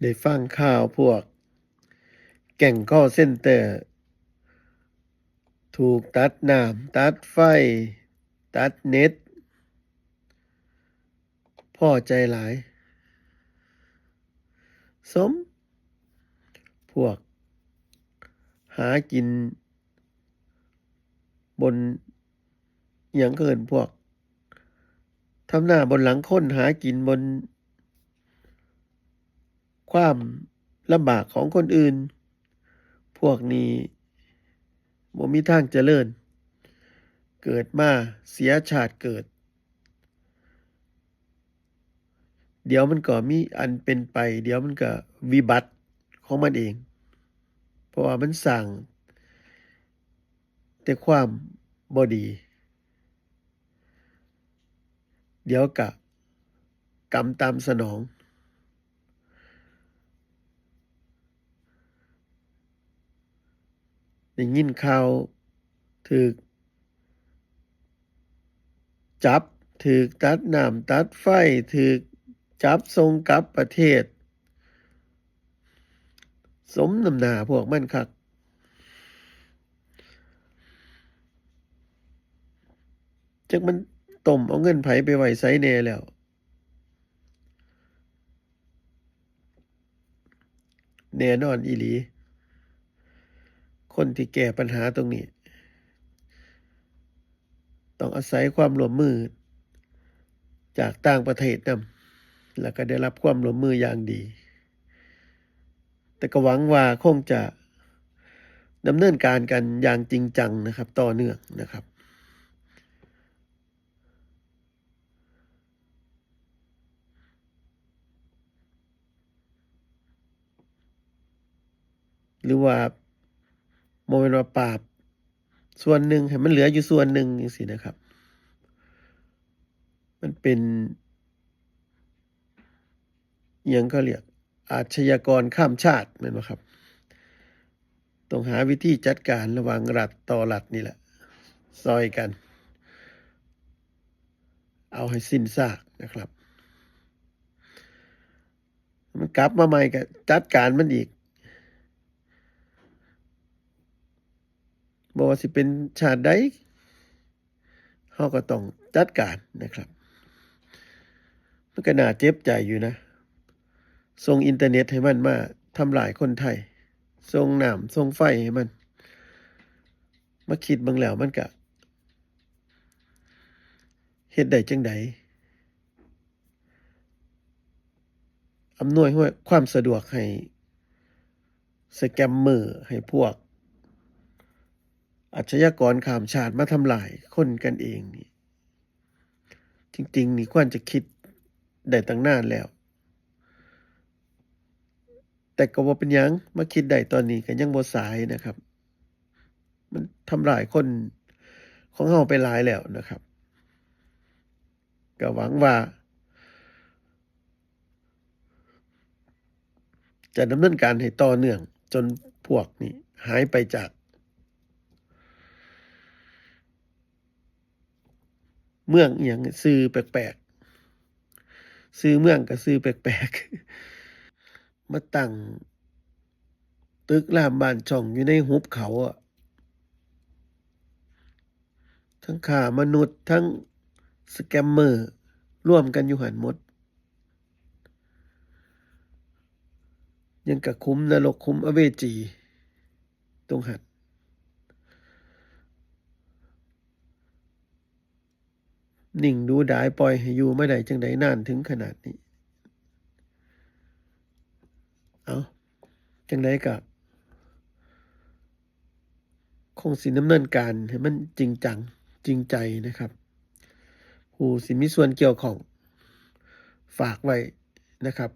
ได้ฟังข่าวพวก แก่งข้อเส้นเตอร์ ถูกตัดน้ำตัดไฟ ตัดเน็ตพ่อใจหลาย สม พวก หากิน บนอย่างเกินพวกทำหน้าบนหลังคนหากินบน ความลำบากของคนอื่น พวกนี้บ่มีทางเจริญ เกิดมาเสียชาติเกิด เดี๋ยวมันก็มีอันเป็นไป เดี๋ยวมันก็วิบัติของมันเอง เพราะว่ามันสร้างแต่ความบ่ดี เดี๋ยวก็กรรมตามสนอง ได้ยินข่าวถูกจับถูกตัดน้ำตัดไฟถูกจับส่งกลับประเทศ สมนำหนาพวกมันคักจักมันต้มเอาเงินไผไปไหวไสแหน่แล้ว แน่นอนอีหลี คนที่แก้ปัญหาตรงนี้ ต้องอาศัยความร่วมมือ จากต่างประเทศนำแล้วก็ได้รับความร่วมมืออย่างดี แต่ก็หวังว่าคงจะดำเนินการกันอย่างจริงจังนะครับ ต่อเนื่องนะครับ หรือว่า โมเมนว่าปราบ ส่วนหนึ่งให้มันเหลืออยู่ส่วนหนึ่งจังซี่นะครับ มันเป็นยังเขาเรียกอาชญากรข้ามชาติแม่นบ่ครับ ต้องหาวิธีจัดการระหว่างรัฐต่อรัฐนี่แหละ ซอยกัน เอาให้สิ้นซากนะครับ มันกลับมาใหม่ก็จัดการมันอีก บ่ว่าสิเป็นชาติใดเฮาก็ต้องจัดการนะครับ มันก็น่าเจ็บใจอยู่นะ ส่งอินเทอร์เน็ตให้มันมาทำลายคนไทย ส่งน้ำส่งไฟให้มัน มาคิดบิ่งแล้วมันก็เฮ็ดได้จังใดอำนวยความสะดวกให้สแกมเมอร์ให้พวก อาชญากรข้ามชาติมาทำลายคนกันเองนี่ จริง ๆ นี่ควรจะคิดได้ตั้งนานแล้ว แต่ก็บ่เป็นยังมาคิดได้ตอนนี้ก็ยังบ่สายนะครับ มันทำลายคนของเฮาไปหลายแล้วนะครับก็หวังว่า จะดำเนินการให้ต่อเนื่องจนพวกนี้หายไปจาก เมืองอย่างซื้อแปลกๆซื้อเมืองก็ซื้อแปลกๆ มาตั้งตึกรามบ้านช่องอยู่ในหุบเขาอะทั้งฆ่ามนุษย์ทั้งสแกมเมอร์ร่วมกันอยู่หันหมด ยังกะคุ้มนรกคุ้มอเวจี ตรงหัน นิ่งดูดายปล่อยให้อยู่ไม่ได้จังไดนานถึงขนาดนี้ เอาจังไดกับคงสินดำเนินการให้มันจริงจังจริงใจนะครับ ผู้สิมีส่วนเกี่ยวของฝากไว้นะครับ